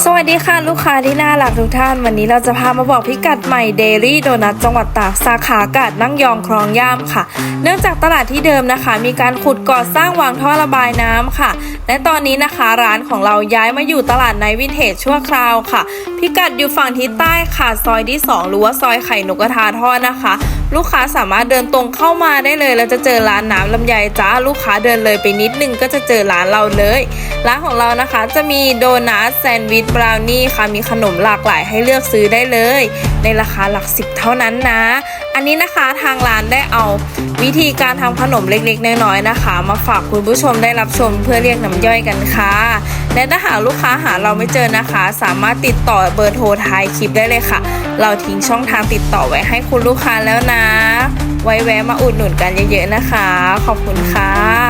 สวัสดีค่ะลูกค้าที่น่ารักทุกท่าน วันนี้เราจะพามาบอกพิกัดใหม่เดลี่โดนัทจังหวัดตากสาขากาดนั่งยองคลองย่ามค่ะ เนื่องจากตลาดที่เดิมนะคะ มีการขุดก่อสร้างวางท่อระบายน้ำค่ะ และตอนนี้นะคะร้านของเราย้ายมาอยู่ตลาดในวินเทจชั่วคราวค่ะ พิกัดอยู่ฝั่งทิศใต้ค่ะซอยที่2หรือว่าซอยไข่นกกระทาทอดนะคะ ลูกค้าสามารถเดินตรงเข้ามาได้เลยแล้วจะเจอร้านน้ำลำไยจ้าลูกค้าเดินเลยไปนิดนึงก็จะเจอร้านเราเลย ร้านของเรานะคะจะมีโดนัทแซนด์วิชบราวนี่ค่ะมีขนมหลากหลายให้เลือกซื้อได้เลย ในราคาหลักสิบเท่านั้นนะ อันนี้นะคะทางร้านได้เอาวิธีการทำขนมเล็กๆน้อยๆนะคะ มาฝากคุณผู้ชมได้รับชมเพื่อเรียกน้ำย่อยกันค่ะ และถ้าหากลูกค้าหาเราไม่เจอนะคะ สามารถติดต่อเบอร์โทรท้ายคลิปได้เลยค่ะ เราทิ้งช่องทางติดต่อไว้ให้คุณลูกค้าแล้วนะ ไว้แวะมาอุดหนุนกันเยอะๆนะคะ ขอบคุณค่ะ